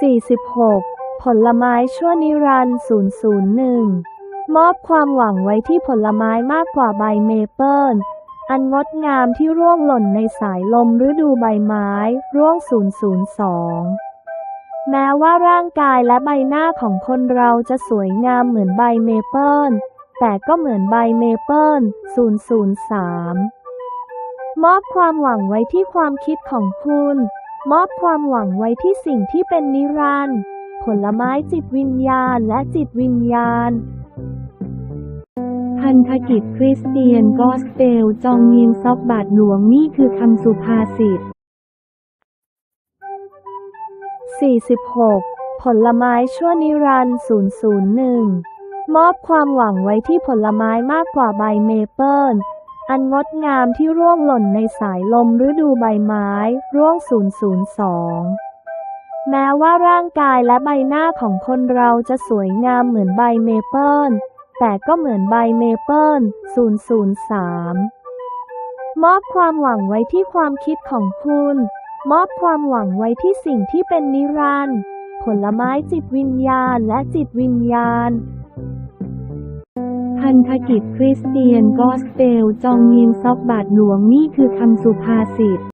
46 ผลไม้ชั่วนิรันดร์001 มอบความหวังไว้ที่ผลไม้มากกว่าใบเมเปิล อันงดงามที่ร่วงหล่นในสายลมฤดูใบไม้ ร่วง 002 แม้ว่าร่างกายและใบหน้าของคนเราจะสวยงามเหมือนใบเมเปิล แต่ก็เหมือนใบเมเปิล 003 มอบความหวังไว้ที่ความคิดของคุณ มอบความหวังไว้ที่สิ่งที่เป็นนิรันดร์ผลไม้จิตวิญญาณและจิตวิญญาณ พันธกิจคริสเตียนกอสเปลจองเยียงซอบบาทหลวงนี่คือคำสุภาษิต 46 ผลไม้ชั่วนิรันดร์001 มอบความหวังไว้ที่ผลไม้มากกว่าใบเมเปิล อันงดงามที่ร่วงหล่นในสายลมฤดูใบไม้ ร่วง 002 แม้ว่าร่างกายและใบหน้าของคนเราจะสวยงามเหมือนใบเมเปิล แต่ก็เหมือนใบเมเปิล 003 มอบความหวังไว้ที่ความคิดของคุณ มอบความหวังไว้ที่สิ่งที่เป็นนิรันดร์ผลไม้จิตวิญญาณและจิตวิญญาณ พันธกิจคริสเตียนกอสเปลจองเยีนซอบบาทหลวงนี่คือคำสุภาษิต